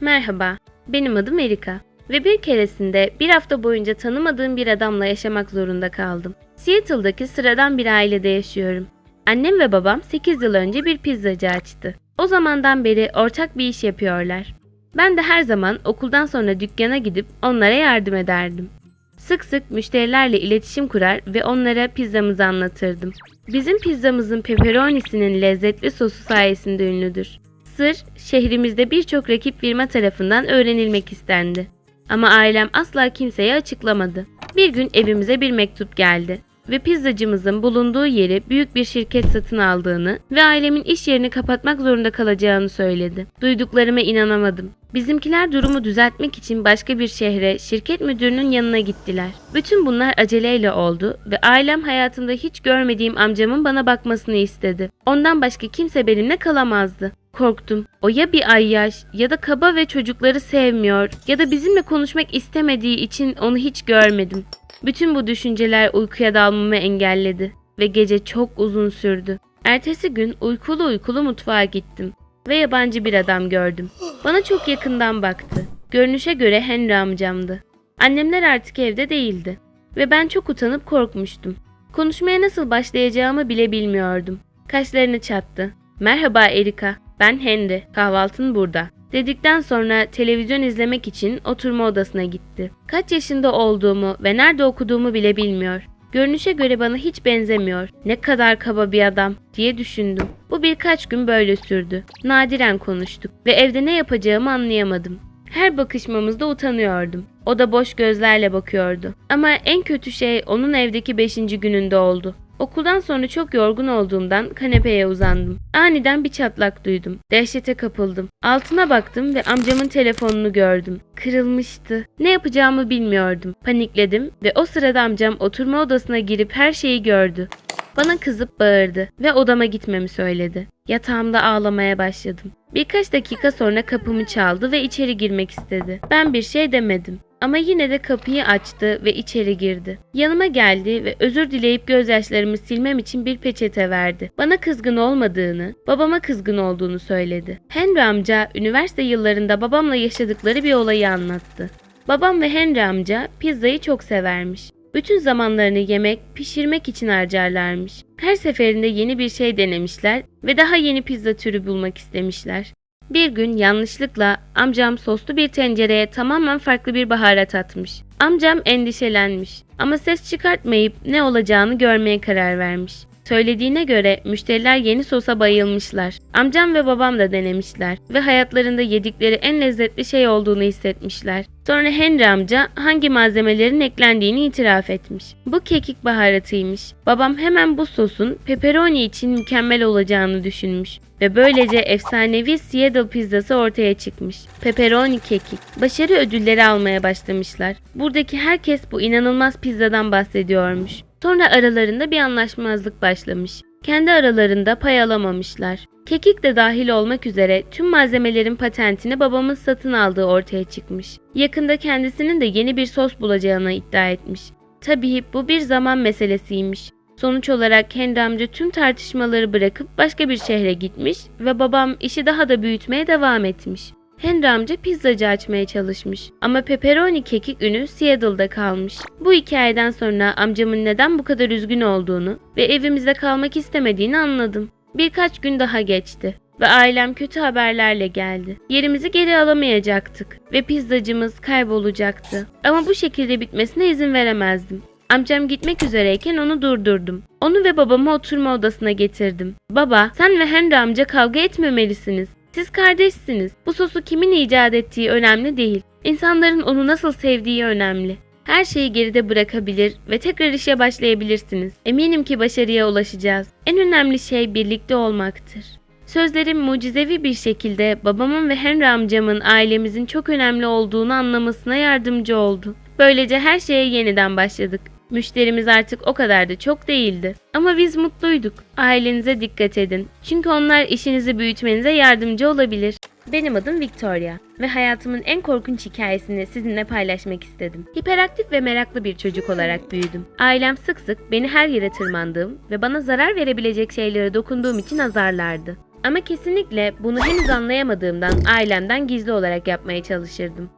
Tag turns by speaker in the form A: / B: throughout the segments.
A: Merhaba, benim adım Erika ve bir keresinde bir hafta boyunca tanımadığım bir adamla yaşamak zorunda kaldım. Seattle'daki sıradan bir ailede yaşıyorum. Annem ve babam 8 yıl önce bir pizzacı açtı. O zamandan beri ortak bir iş yapıyorlar. Ben de her zaman okuldan sonra dükkana gidip onlara yardım ederdim. Sık sık müşterilerle iletişim kurar ve onlara pizzamızı anlatırdım. Bizim pizzamızın pepperonisinin lezzetli sosu sayesinde ünlüdür. Sır, şehrimizde birçok rakip firma tarafından öğrenilmek istendi. Ama ailem asla kimseye açıklamadı. Bir gün evimize bir mektup geldi ve pizzacımızın bulunduğu yeri büyük bir şirket satın aldığını ve ailemin iş yerini kapatmak zorunda kalacağını söyledi. Duyduklarıma inanamadım. Bizimkiler durumu düzeltmek için başka bir şehre, şirket müdürünün yanına gittiler. Bütün bunlar aceleyle oldu ve ailem hayatımda hiç görmediğim amcamın bana bakmasını istedi. Ondan başka kimse benimle kalamazdı. Korktum. O ya bir ayyaş ya da kaba ve çocukları sevmiyor ya da bizimle konuşmak istemediği için onu hiç görmedim. Bütün bu düşünceler uykuya dalmamı engelledi ve gece çok uzun sürdü. Ertesi gün uykulu uykulu mutfağa gittim ve yabancı bir adam gördüm. Bana çok yakından baktı. Görünüşe göre Henry amcamdı. Annemler artık evde değildi ve ben çok utanıp korkmuştum. Konuşmaya nasıl başlayacağımı bile bilmiyordum. Kaşlarını çattı. Merhaba Erika, ben Henry, kahvaltın burada. Dedikten sonra televizyon izlemek için oturma odasına gitti. Kaç yaşında olduğumu ve nerede okuduğumu bile bilmiyor. Görünüşe göre bana hiç benzemiyor. Ne kadar kaba bir adam diye düşündüm. Bu birkaç gün böyle sürdü. Nadiren konuştuk ve evde ne yapacağımı anlayamadım. Her bakışmamızda utanıyordum. O da boş gözlerle bakıyordu. Ama en kötü şey onun evdeki beşinci gününde oldu. Okuldan sonra çok yorgun olduğumdan kanepeye uzandım. Aniden bir çatlak duydum. Dehşete kapıldım. Altına baktım ve amcamın telefonunu gördüm. Kırılmıştı. Ne yapacağımı bilmiyordum. Panikledim ve o sırada amcam oturma odasına girip her şeyi gördü. Bana kızıp bağırdı ve odama gitmemi söyledi. Yatağımda ağlamaya başladım. Birkaç dakika sonra kapımı çaldı ve içeri girmek istedi. Ben bir şey demedim. Ama yine de kapıyı açtı ve içeri girdi. Yanıma geldi ve özür dileyip gözyaşlarımı silmem için bir peçete verdi. Bana kızgın olmadığını, babama kızgın olduğunu söyledi. Henry amca üniversite yıllarında babamla yaşadıkları bir olayı anlattı. Babam ve Henry amca pizzayı çok severmiş. Bütün zamanlarını yemek, pişirmek için harcarlarmış. Her seferinde yeni bir şey denemişler ve daha yeni pizza türü bulmak istemişler. Bir gün yanlışlıkla amcam soslu bir tencereye tamamen farklı bir baharat atmış. Amcam endişelenmiş ama ses çıkartmayıp ne olacağını görmeye karar vermiş. Söylediğine göre müşteriler yeni sosa bayılmışlar. Amcam ve babam da denemişler ve hayatlarında yedikleri en lezzetli şey olduğunu hissetmişler. Sonra Henry amca hangi malzemelerin eklendiğini itiraf etmiş. Bu kekik baharatıymış. Babam hemen bu sosun pepperoni için mükemmel olacağını düşünmüş ve böylece efsanevi Seattle pizzası ortaya çıkmış. Pepperoni kekik. Başarı ödülleri almaya başlamışlar. Buradaki herkes bu inanılmaz pizzadan bahsediyormuş. Sonra aralarında bir anlaşmazlık başlamış. Kendi aralarında pay alamamışlar. Kekik de dahil olmak üzere tüm malzemelerin patentini babamın satın aldığı ortaya çıkmış. Yakında kendisinin de yeni bir sos bulacağını iddia etmiş. Tabii bu bir zaman meselesiymiş. Sonuç olarak Henry amca tüm tartışmaları bırakıp başka bir şehre gitmiş ve babam işi daha da büyütmeye devam etmiş. Henry amca pizzacı açmaya çalışmış ama pepperoni kekik ünü Seattle'da kalmış. Bu hikayeden sonra amcamın neden bu kadar üzgün olduğunu ve evimizde kalmak istemediğini anladım. Birkaç gün daha geçti ve ailem kötü haberlerle geldi. Yerimizi geri alamayacaktık ve pizzacımız kaybolacaktı. Ama bu şekilde bitmesine izin veremezdim. Amcam gitmek üzereyken onu durdurdum. Onu ve babamı oturma odasına getirdim. Baba, sen ve Henry amca kavga etmemelisiniz. Siz kardeşsiniz. Bu sosu kimin icat ettiği önemli değil. İnsanların onu nasıl sevdiği önemli. Her şeyi geride bırakabilir ve tekrar işe başlayabilirsiniz. Eminim ki başarıya ulaşacağız. En önemli şey birlikte olmaktır. Sözlerim mucizevi bir şekilde babamın ve Henry amcamın ailemizin çok önemli olduğunu anlamasına yardımcı oldu. Böylece her şeye yeniden başladık. Müşterimiz artık o kadar da çok değildi. Ama biz mutluyduk. Ailenize dikkat edin. Çünkü onlar işinizi büyütmenize yardımcı olabilir. Benim adım Victoria ve hayatımın en korkunç hikayesini sizinle paylaşmak istedim. Hiperaktif ve meraklı bir çocuk olarak büyüdüm. Ailem sık sık beni her yere tırmandığım ve bana zarar verebilecek şeylere dokunduğum için azarlardı. Ama kesinlikle bunu henüz anlayamadığımdan ailemden gizli olarak yapmaya çalışırdım.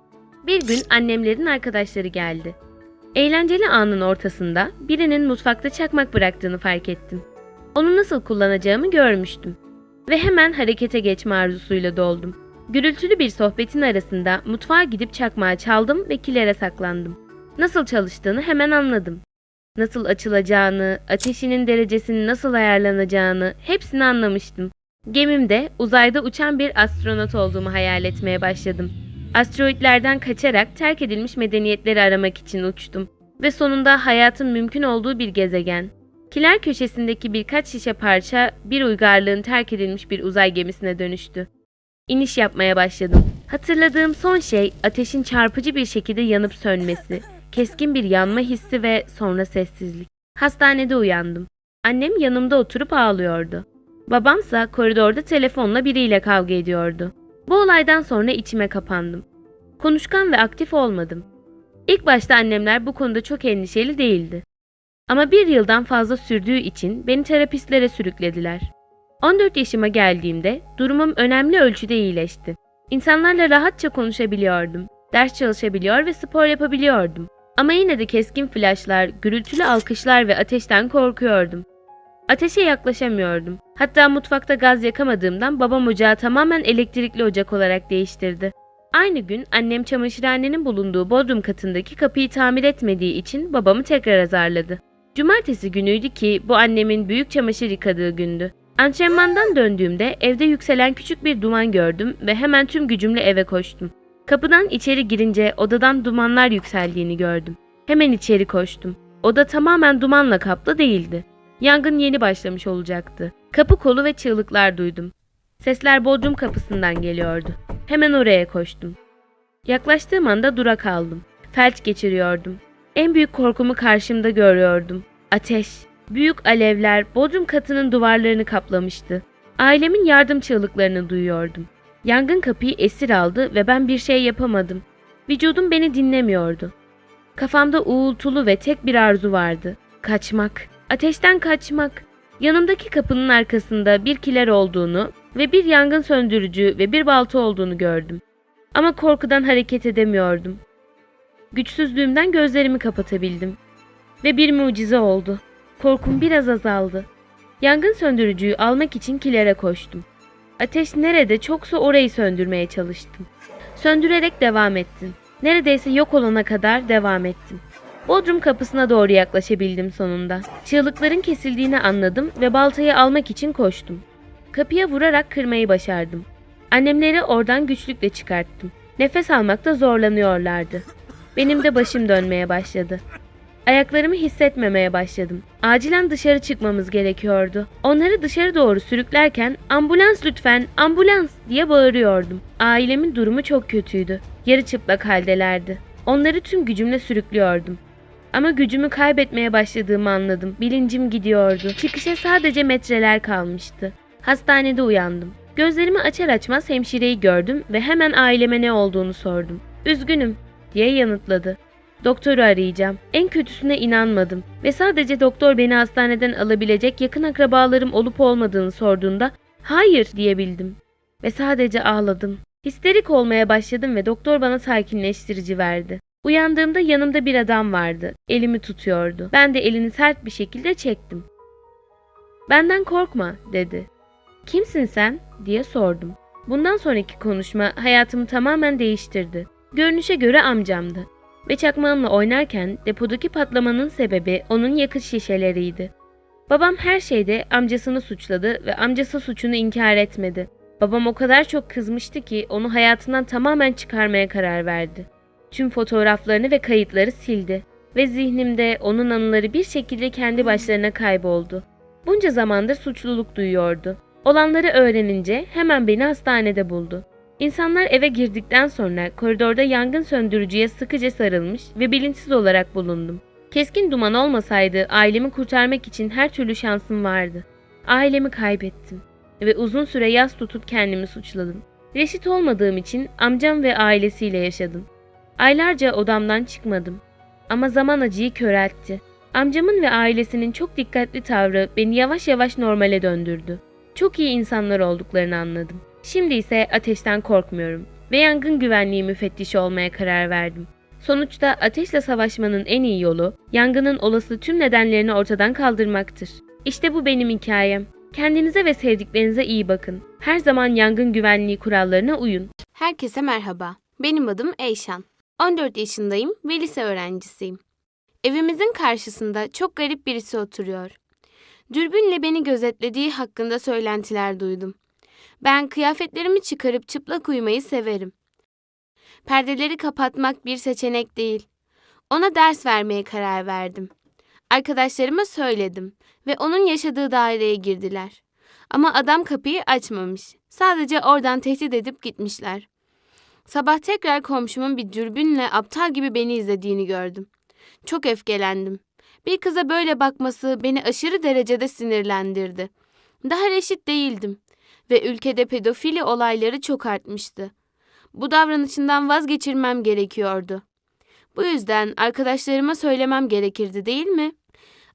A: Bir gün annemlerin arkadaşları geldi. Eğlenceli anın ortasında birinin mutfakta çakmak bıraktığını fark ettim. Onu nasıl kullanacağımı görmüştüm ve hemen harekete geçme arzusuyla doldum. Gürültülü bir sohbetin arasında mutfağa gidip çakmağı çaldım ve kilere saklandım. Nasıl çalıştığını hemen anladım. Nasıl açılacağını, ateşinin derecesinin nasıl ayarlanacağını hepsini anlamıştım. Gemimde uzayda uçan bir astronot olduğumu hayal etmeye başladım. Asteroidlerden kaçarak terk edilmiş medeniyetleri aramak için uçtum ve sonunda hayatın mümkün olduğu bir gezegen. Kiler köşesindeki birkaç şişe parça bir uygarlığın terk edilmiş bir uzay gemisine dönüştü. İniş yapmaya başladım. Hatırladığım son şey ateşin çarpıcı bir şekilde yanıp sönmesi, keskin bir yanma hissi ve sonra sessizlik. Hastanede uyandım. Annem yanımda oturup ağlıyordu. Babamsa koridorda telefonla biriyle kavga ediyordu. Bu olaydan sonra içime kapandım. Konuşkan ve aktif olmadım. İlk başta annemler bu konuda çok endişeli değildi. Ama bir yıldan fazla sürdüğü için beni terapistlere sürüklediler. 14 yaşıma geldiğimde durumum önemli ölçüde iyileşti. İnsanlarla rahatça konuşabiliyordum. Ders çalışabiliyor ve spor yapabiliyordum. Ama yine de keskin flaşlar, gürültülü alkışlar ve ateşten korkuyordum. Ateşe yaklaşamıyordum. Hatta mutfakta gaz yakamadığımdan babam ocağı tamamen elektrikli ocak olarak değiştirdi. Aynı gün annem çamaşırhanenin bulunduğu bodrum katındaki kapıyı tamir etmediği için babamı tekrar azarladı. Cumartesi günüydü ki bu annemin büyük çamaşır yıkadığı gündü. Antrenmandan döndüğümde evde yükselen küçük bir duman gördüm ve hemen tüm gücümle eve koştum. Kapıdan içeri girince odadan dumanlar yükseldiğini gördüm. Hemen içeri koştum. Oda tamamen dumanla kaplı değildi. Yangın yeni başlamış olacaktı. Kapı kolu ve çığlıklar duydum. Sesler bodrum kapısından geliyordu. Hemen oraya koştum. Yaklaştığım anda dura kaldım. Felç geçiriyordum. En büyük korkumu karşımda görüyordum. Ateş. Büyük alevler bodrum katının duvarlarını kaplamıştı. Ailemin yardım çığlıklarını duyuyordum. Yangın kapıyı esir aldı ve ben bir şey yapamadım. Vücudum beni dinlemiyordu. Kafamda uğultulu ve tek bir arzu vardı. Kaçmak. Ateşten kaçmak. Yanımdaki kapının arkasında bir kiler olduğunu ve bir yangın söndürücü ve bir balta olduğunu gördüm. Ama korkudan hareket edemiyordum. Güçsüzlüğümden gözlerimi kapatabildim. Ve bir mucize oldu. Korkum biraz azaldı. Yangın söndürücüyü almak için kilere koştum. Ateş nerede çoksa orayı söndürmeye çalıştım. Söndürerek devam ettim. Neredeyse yok olana kadar devam ettim. Bodrum kapısına doğru yaklaşabildim sonunda. Çığlıkların kesildiğini anladım ve baltayı almak için koştum. Kapıya vurarak kırmayı başardım. Annemleri oradan güçlükle çıkarttım. Nefes almakta zorlanıyorlardı. Benim de başım dönmeye başladı. Ayaklarımı hissetmemeye başladım. Acilen dışarı çıkmamız gerekiyordu. Onları dışarı doğru sürüklerken ambulans lütfen ambulans diye bağırıyordum. Ailemin durumu çok kötüydü. Yarı çıplak haldelerdi. Onları tüm gücümle sürüklüyordum. Ama gücümü kaybetmeye başladığımı anladım. Bilincim gidiyordu. Çıkışa sadece metreler kalmıştı. Hastanede uyandım. Gözlerimi açar açmaz hemşireyi gördüm ve hemen aileme ne olduğunu sordum. Üzgünüm diye yanıtladı. Doktoru arayacağım. En kötüsüne inanmadım ve sadece doktor beni hastaneden alabilecek yakın akrabalarım olup olmadığını sorduğunda hayır diyebildim. Ve sadece ağladım. Histerik olmaya başladım ve doktor bana sakinleştirici verdi. Uyandığımda yanımda bir adam vardı. Elimi tutuyordu. Ben de elini sert bir şekilde çektim. Benden korkma dedi. Kimsin sen diye sordum. Bundan sonraki konuşma hayatımı tamamen değiştirdi. Görünüşe göre amcamdı. Ve çakmağımla oynarken depodaki patlamanın sebebi onun yakıt şişeleriydi. Babam her şeyde amcasını suçladı ve amcası suçunu inkar etmedi. Babam o kadar çok kızmıştı ki onu hayatından tamamen çıkarmaya karar verdi. Tüm fotoğraflarını ve kayıtları sildi ve zihnimde onun anıları bir şekilde kendi başlarına kayboldu. Bunca zamandır suçluluk duyuyordu. Olanları öğrenince hemen beni hastanede buldu. İnsanlar eve girdikten sonra koridorda yangın söndürücüye sıkıca sarılmış ve bilinçsiz olarak bulundum. Keskin duman olmasaydı ailemi kurtarmak için her türlü şansım vardı. Ailemi kaybettim ve uzun süre yas tutup kendimi suçladım. Reşit olmadığım için amcam ve ailesiyle yaşadım. Aylarca odamdan çıkmadım. Ama zaman acıyı köreltti. Amcamın ve ailesinin çok dikkatli tavrı beni yavaş yavaş normale döndürdü.
B: Çok iyi insanlar olduklarını anladım. Şimdi ise ateşten korkmuyorum ve yangın güvenliği müfettişi olmaya karar verdim. Sonuçta ateşle savaşmanın en iyi yolu yangının olası tüm nedenlerini ortadan kaldırmaktır. İşte bu benim hikayem. Kendinize ve sevdiklerinize iyi bakın. Her zaman yangın güvenliği kurallarına uyun.
A: Herkese merhaba. Benim adım Eyşan. 14 yaşındayım ve lise öğrencisiyim. Evimizin karşısında çok garip birisi oturuyor. Dürbünle beni gözetlediği hakkında söylentiler duydum. Ben kıyafetlerimi çıkarıp çıplak uyumayı severim. Perdeleri kapatmak bir seçenek değil. Ona ders vermeye karar verdim. Arkadaşlarıma söyledim ve onun yaşadığı daireye girdiler. Ama adam kapıyı açmamış. Sadece oradan tehdit edip gitmişler. Sabah tekrar komşumun bir dürbünle aptal gibi beni izlediğini gördüm. Çok öfkelendim. Bir kıza böyle bakması beni aşırı derecede sinirlendirdi. Daha reşit değildim ve ülkede pedofili olayları çok artmıştı. Bu davranışından vazgeçirmem gerekiyordu. Bu yüzden arkadaşlarıma söylemem gerekirdi değil mi?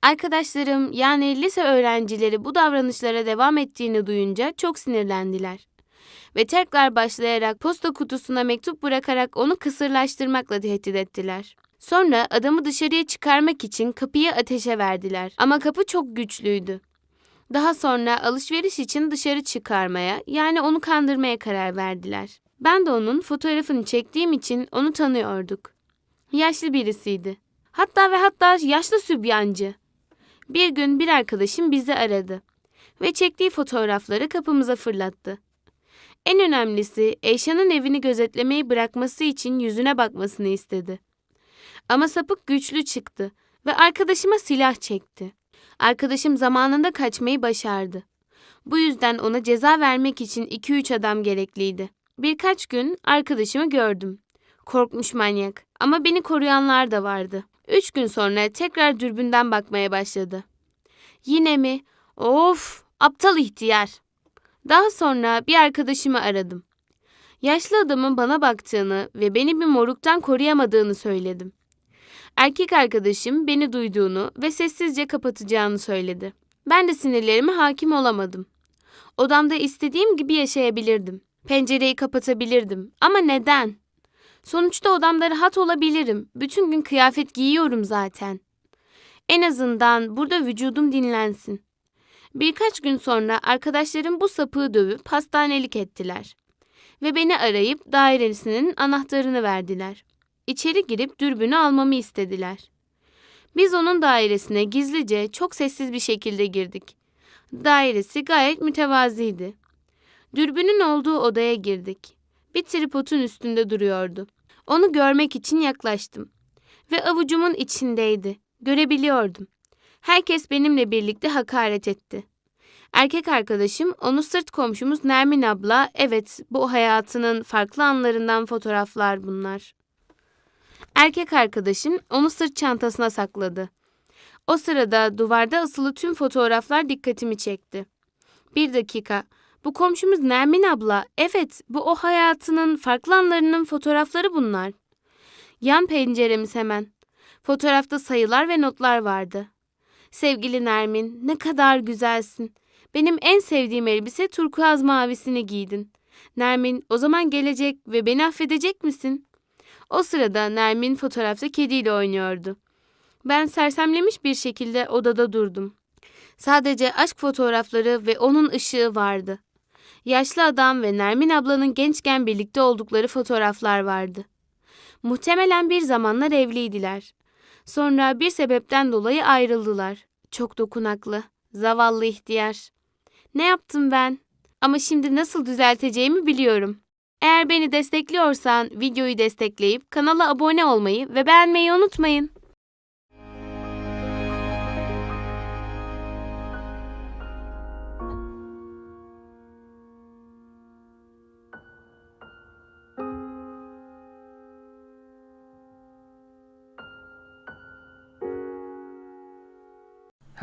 A: Arkadaşlarım yani lise öğrencileri bu davranışlara devam ettiğini duyunca çok sinirlendiler ve tekrar başlayarak posta kutusuna mektup bırakarak onu kısırlaştırmakla tehdit ettiler. Sonra adamı dışarıya çıkarmak için kapıyı ateşe verdiler ama kapı çok güçlüydü. Daha sonra alışveriş için dışarı çıkarmaya yani onu kandırmaya karar verdiler. Ben de onun fotoğrafını çektiğim için onu tanıyorduk. Yaşlı birisiydi. Hatta ve hatta yaşlı sübyancı. Bir gün bir arkadaşım bizi aradı ve çektiği fotoğrafları kapımıza fırlattı. En önemlisi Eyşan'ın evini gözetlemeyi bırakması için yüzüne bakmasını istedi. Ama sapık güçlü çıktı ve arkadaşıma silah çekti. Arkadaşım zamanında kaçmayı başardı. Bu yüzden ona ceza vermek için 2-3 adam gerekliydi. Birkaç gün arkadaşımı gördüm. Korkmuş manyak ama beni koruyanlar da vardı. Üç gün sonra tekrar dürbünden bakmaya başladı. Yine mi? Of, aptal ihtiyar. Daha sonra bir arkadaşımı aradım. Yaşlı adamın bana baktığını ve beni bir moruktan koruyamadığını söyledim. Erkek arkadaşım beni duyduğunu ve sessizce kapatacağını söyledi. Ben de sinirlerime hakim olamadım. Odamda istediğim gibi yaşayabilirdim. Pencereyi kapatabilirdim. Ama neden? Sonuçta odamda rahat olabilirim. Bütün gün kıyafet giyiyorum zaten. En azından burada vücudum dinlensin. Birkaç gün sonra arkadaşlarım bu sapığı dövüp hastanelik ettiler. Ve beni arayıp dairesinin anahtarını verdiler. İçeri girip dürbünü almamı istediler. Biz onun dairesine gizlice çok sessiz bir şekilde girdik. Dairesi gayet mütevaziydi. Dürbünün olduğu odaya girdik. Bir tripodun üstünde duruyordu. Onu görmek için yaklaştım. Ve avucumun içindeydi. Görebiliyordum. Herkes benimle birlikte hakaret etti. Erkek arkadaşım onu sırt komşumuz Nermin abla, evet bu hayatının farklı anlarından fotoğraflar bunlar. Erkek arkadaşım onu sırt çantasına sakladı. O sırada duvarda asılı tüm fotoğraflar dikkatimi çekti. Bir dakika, bu komşumuz Nermin abla, evet bu o hayatının farklı anlarının fotoğrafları bunlar. Yan penceremiz hemen. Fotoğrafta sayılar ve notlar vardı. Sevgili Nermin, ne kadar güzelsin. Benim en sevdiğim elbise turkuaz mavisini giydin. Nermin, o zaman gelecek ve beni affedecek misin? O sırada Nermin fotoğrafta kediyle oynuyordu. Ben sersemlemiş bir şekilde odada durdum. Sadece aşk fotoğrafları ve onun ışığı vardı. Yaşlı adam ve Nermin ablanın gençken birlikte oldukları fotoğraflar vardı. Muhtemelen bir zamanlar evliydiler. Sonra bir sebepten dolayı ayrıldılar. Çok dokunaklı, zavallı ihtiyar. Ne yaptım ben? Ama şimdi nasıl düzelteceğimi biliyorum. Eğer beni destekliyorsan videoyu destekleyip kanala abone olmayı ve beğenmeyi unutmayın.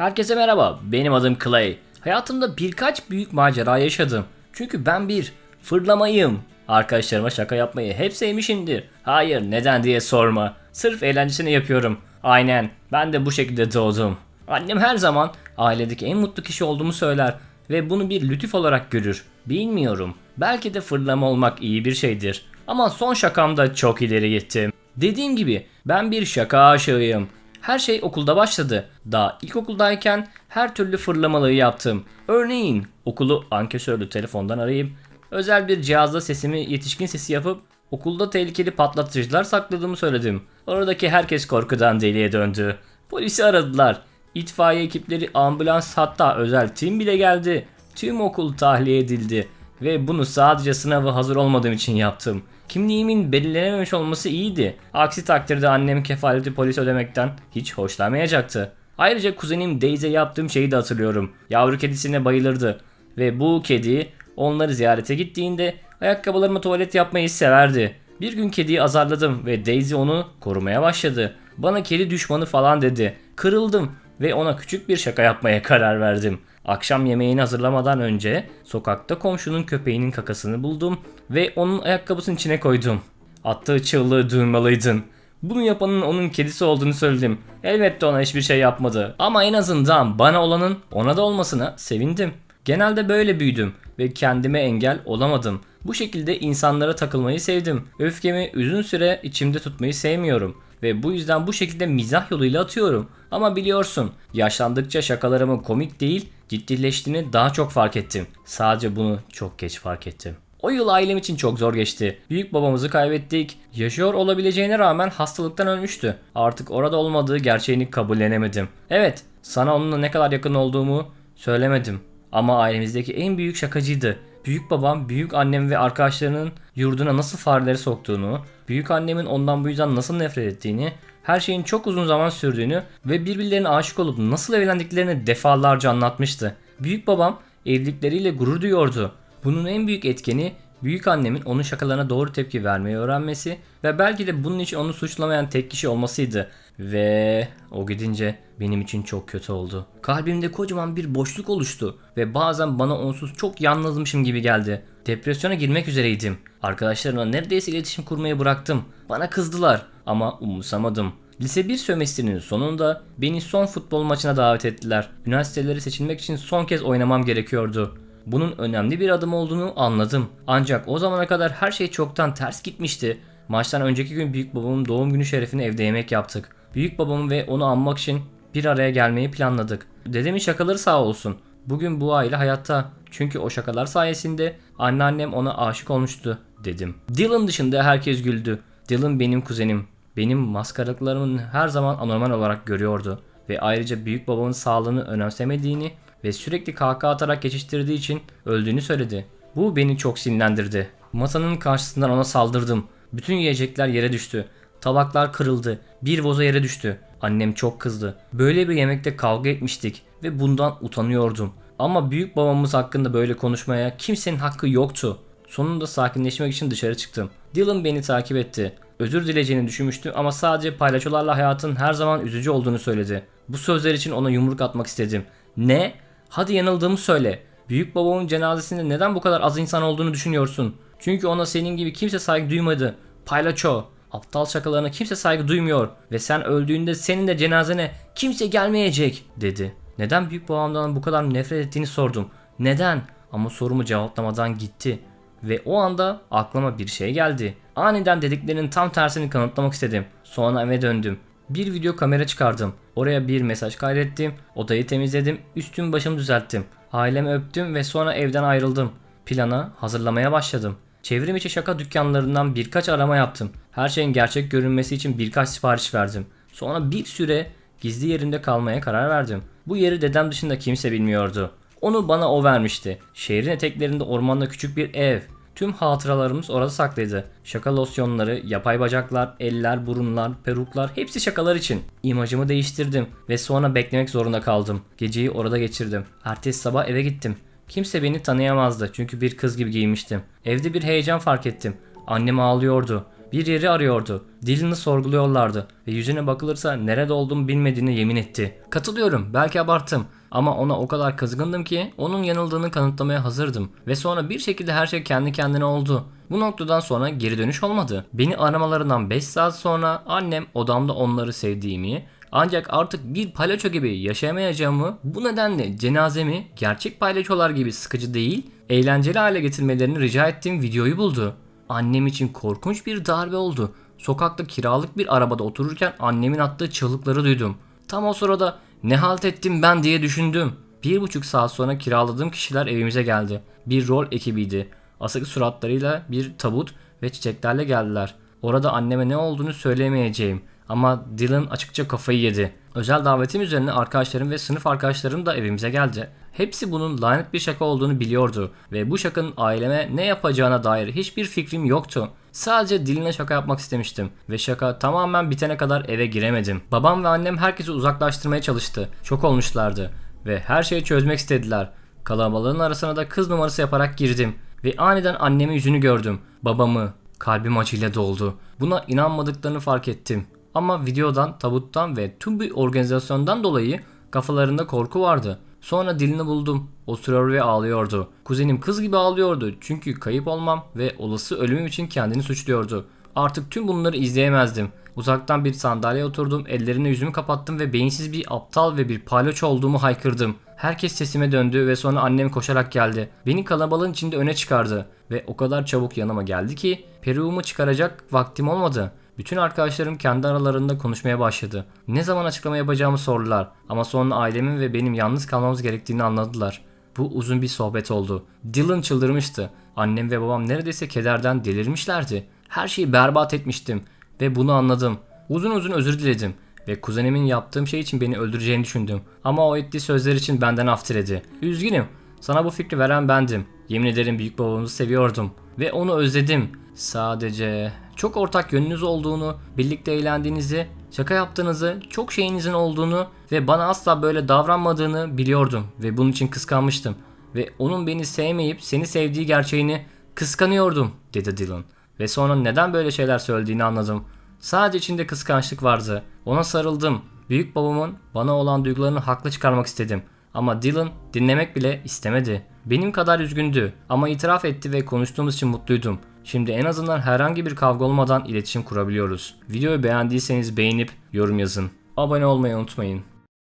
C: Herkese merhaba, benim adım Clay. Hayatımda birkaç büyük macera yaşadım. Çünkü ben bir fırlamayım. Arkadaşlarıma şaka yapmayı hep sevmişimdir. Hayır, neden diye sorma. Sırf eğlencesini yapıyorum. Aynen, ben de bu şekilde doğdum. Annem her zaman ailedeki en mutlu kişi olduğumu söyler. ve bunu bir lütuf olarak görür. Bilmiyorum. Belki de fırlama olmak iyi bir şeydir. Ama son şakamda çok ileri gittim. Dediğim gibi ben bir şaka aşığıyım. Her şey okulda başladı. Daha ilkokuldayken her türlü fırlamalığı yaptım. Örneğin okulu ankesörlü telefondan arayıp özel bir cihazda sesimi yetişkin sesi yapıp okulda tehlikeli patlatıcılar sakladığımı söyledim. Oradaki herkes korkudan deliye döndü. Polisi aradılar. İtfaiye ekipleri, ambulans hatta özel tim bile geldi. Tüm okul tahliye edildi ve bunu sadece sınava hazır olmadığım için yaptım. Kimliğimin belirlenememiş olması iyiydi. Aksi takdirde annem kefaleti polis ödemekten hiç hoşlanmayacaktı. Ayrıca kuzenim Daisy'e yaptığım şeyi de hatırlıyorum. Yavru kedisine bayılırdı. Ve bu kedi onları ziyarete gittiğinde ayakkabılarıma tuvalet yapmayı severdi. Bir gün kediyi azarladım ve Daisy onu korumaya başladı. Bana kedi düşmanı falan dedi. Kırıldım ve ona küçük bir şaka yapmaya karar verdim. Akşam yemeğini hazırlamadan önce sokakta komşunun köpeğinin kakasını buldum ve onun ayakkabısının içine koydum. Attığı çığlığı duymalıydın. Bunu yapanın onun kedisi olduğunu söyledim. Elbette ona hiçbir şey yapmadı. Ama en azından bana olanın ona da olmasına sevindim. Genelde böyle büyüdüm ve kendime engel olamadım. Bu şekilde insanlara takılmayı sevdim. Öfkemi uzun süre içimde tutmayı sevmiyorum ve bu yüzden bu şekilde mizah yoluyla atıyorum. Ama biliyorsun, yaşlandıkça şakalarımın komik değil, ciddileştiğini daha çok fark ettim. Sadece bunu çok geç fark ettim. O yıl ailem için çok zor geçti. Büyük babamızı kaybettik. Yaşıyor olabileceğine rağmen hastalıktan ölmüştü. Artık orada olmadığı gerçeğini kabullenemedim. Evet, sana onunla ne kadar yakın olduğumu söylemedim. Ama ailemizdeki en büyük şakacıydı. Büyük babam, büyük annem ve arkadaşlarının yurduna nasıl fareleri soktuğunu, büyük annemin ondan bu yüzden nasıl nefret ettiğini, her şeyin çok uzun zaman sürdüğünü ve birbirlerine aşık olup nasıl evlendiklerini defalarca anlatmıştı. Büyük babam evlilikleriyle gurur duyuyordu. Bunun en büyük etkeni büyük annemin onun şakalarına doğru tepki vermeyi öğrenmesi ve belki de bunun için onu suçlamayan tek kişi olmasıydı. Ve o gidince benim için çok kötü oldu. Kalbimde kocaman bir boşluk oluştu ve bazen bana onsuz çok yalnızmışım gibi geldi. Depresyona girmek üzereydim. Arkadaşlarımla neredeyse iletişim kurmayı bıraktım. Bana kızdılar ama umursamadım. Lise 1 sömestrinin sonunda beni son futbol maçına davet ettiler. Üniversiteleri seçilmek için son kez oynamam gerekiyordu. Bunun önemli bir adım olduğunu anladım. Ancak o zamana kadar her şey çoktan ters gitmişti. Maçtan önceki gün büyük babamın doğum günü şerefine evde yemek yaptık. Büyük babamı ve onu anmak için bir araya gelmeyi planladık. Dedemin şakaları sağ olsun. Bugün bu aile hayatta. Çünkü o şakalar sayesinde anneannem ona aşık olmuştu dedim. Dylan dışında herkes güldü. Dylan benim kuzenim. Benim maskaralıklarımın her zaman anormal olarak görüyordu. Ve ayrıca büyük babamın sağlığını önemsemediğini ve sürekli kahkaha atarak geçiştirdiği için öldüğünü söyledi. Bu beni çok sinirlendirdi. Masanın karşısından ona saldırdım. Bütün yiyecekler yere düştü. Tabaklar kırıldı. Bir voza yere düştü. Annem çok kızdı. Böyle bir yemekte kavga etmiştik ve bundan utanıyordum. Ama büyük babamız hakkında böyle konuşmaya kimsenin hakkı yoktu. Sonunda sakinleşmek için dışarı çıktım. Dylan beni takip etti. Özür dileyeceğini düşünmüştü ama sadece paylaşılarla hayatın her zaman üzücü olduğunu söyledi. Bu sözler için ona yumruk atmak istedim. Ne? Hadi yanıldığımı söyle. Büyük babamın cenazesinde neden bu kadar az insan olduğunu düşünüyorsun? Çünkü ona senin gibi kimse saygı duymadı. Paylaço. Aptal şakalarına kimse saygı duymuyor ve sen öldüğünde senin de cenazene kimse gelmeyecek dedi. Neden büyük babamdan bu kadar nefret ettiğini sordum. Neden? Ama sorumu cevaplamadan gitti. Ve o anda aklıma bir şey geldi. Aniden dediklerinin tam tersini kanıtlamak istedim. Sonra eve döndüm. Bir video kamera çıkardım. Oraya bir mesaj kaydettim. Odayı temizledim. Üstüm başımı düzelttim. Ailemi öptüm ve sonra evden ayrıldım. Plana hazırlamaya başladım. Çevrim içi şaka dükkanlarından birkaç arama yaptım. Her şeyin gerçek görünmesi için birkaç sipariş verdim. Sonra bir süre gizli yerimde kalmaya karar verdim. Bu yeri dedem dışında kimse bilmiyordu. Onu bana o vermişti. Şehrin eteklerinde ormanda küçük bir ev. Tüm hatıralarımız orada saklıydı. Şaka losyonları, yapay bacaklar, eller, burunlar, peruklar hepsi şakalar için. İmajımı değiştirdim ve sonra beklemek zorunda kaldım. Geceyi orada geçirdim. Ertesi sabah eve gittim. Kimse beni tanıyamazdı çünkü bir kız gibi giymiştim. Evde bir heyecan fark ettim. Annem ağlıyordu. Bir yeri arıyordu. Dilini sorguluyorlardı ve yüzüne bakılırsa nerede olduğumu bilmediğini yemin etti. Katılıyorum, belki abarttım. Ama ona o kadar kızgındım ki onun yanıldığını kanıtlamaya hazırdım. Ve sonra bir şekilde her şey kendi kendine oldu. Bu noktadan sonra geri dönüş olmadı. Beni aramalarından 5 saat sonra annem odamda onları sevdiğimi, Ancak artık bir palyaço gibi yaşayamayacağımı bu nedenle cenazemi gerçek palyaçolar gibi sıkıcı değil, eğlenceli hale getirmelerini rica ettiğim videoyu buldu. Annem için korkunç bir darbe oldu. Sokakta kiralık bir arabada otururken annemin attığı çığlıkları duydum. Tam o sırada ne halt ettim ben diye düşündüm. Bir buçuk saat sonra kiraladığım kişiler evimize geldi. Bir rol ekibiydi. Asık suratlarıyla bir tabut ve çiçeklerle geldiler. Orada anneme ne olduğunu söyleyemeyeceğim. Ama Dylan açıkça kafayı yedi. Özel davetim üzerine arkadaşlarım ve sınıf arkadaşlarım da evimize geldi. Hepsi bunun lanet bir şaka olduğunu biliyordu ve bu şakanın aileme ne yapacağına dair hiçbir fikrim yoktu. Sadece Dylan'a şaka yapmak istemiştim ve şaka tamamen bitene kadar eve giremedim. Babam ve annem herkesi uzaklaştırmaya çalıştı. Çok olmuşlardı ve her şeyi çözmek istediler. Kalabalığın arasına da kız numarası yaparak girdim ve aniden annemin yüzünü gördüm. Babamı, kalbim acıyla doldu. Buna inanmadıklarını fark ettim. Ama videodan, tabuttan ve tüm bir organizasyondan dolayı kafalarında korku vardı. Sonra dilini buldum. Oturuyor ve ağlıyordu. Kuzenim kız gibi ağlıyordu çünkü kayıp olmam ve olası ölümüm için kendini suçluyordu. Artık tüm bunları izleyemezdim. Uzaktan bir sandalyeye oturdum, ellerine yüzümü kapattım ve beyinsiz bir aptal ve bir palyaço olduğumu haykırdım. Herkes sesime döndü ve sonra annem koşarak geldi. Beni kalabalığın içinde öne çıkardı ve o kadar çabuk yanıma geldi ki peruğumu çıkaracak vaktim olmadı. Bütün arkadaşlarım kendi aralarında konuşmaya başladı. Ne zaman açıklama yapacağımı sordular ama sonra ailemin ve benim yalnız kalmamız gerektiğini anladılar. Bu uzun bir sohbet oldu. Dylan çıldırmıştı. Annem ve babam neredeyse kederden delirmişlerdi. Her şeyi berbat etmiştim ve bunu anladım. Uzun uzun özür diledim ve kuzenimin yaptığım şey için beni öldüreceğini düşündüm. Ama o ettiği sözler için benden af diledi. Üzgünüm. Sana bu fikri veren bendim. Yemin ederim büyük babamızı seviyordum ve onu özledim. Sadece çok ortak yönünüz olduğunu, birlikte eğlendiğinizi, şaka yaptığınızı, çok şeyinizin olduğunu ve bana asla böyle davranmadığını biliyordum ve bunun için kıskanmıştım. Ve onun beni sevmeyip seni sevdiği gerçeğini kıskanıyordum dedi Dylan. Ve sonra neden böyle şeyler söylediğini anladım. Sadece içinde kıskançlık vardı. Ona sarıldım. Büyük babamın bana olan duygularını haklı çıkarmak istedim. Ama Dylan dinlemek bile istemedi. Benim kadar üzgündü ama itiraf etti ve konuştuğumuz için mutluydum. Şimdi en azından herhangi bir kavga olmadan iletişim kurabiliyoruz. Videoyu beğendiyseniz beğenip yorum yazın. Abone olmayı unutmayın.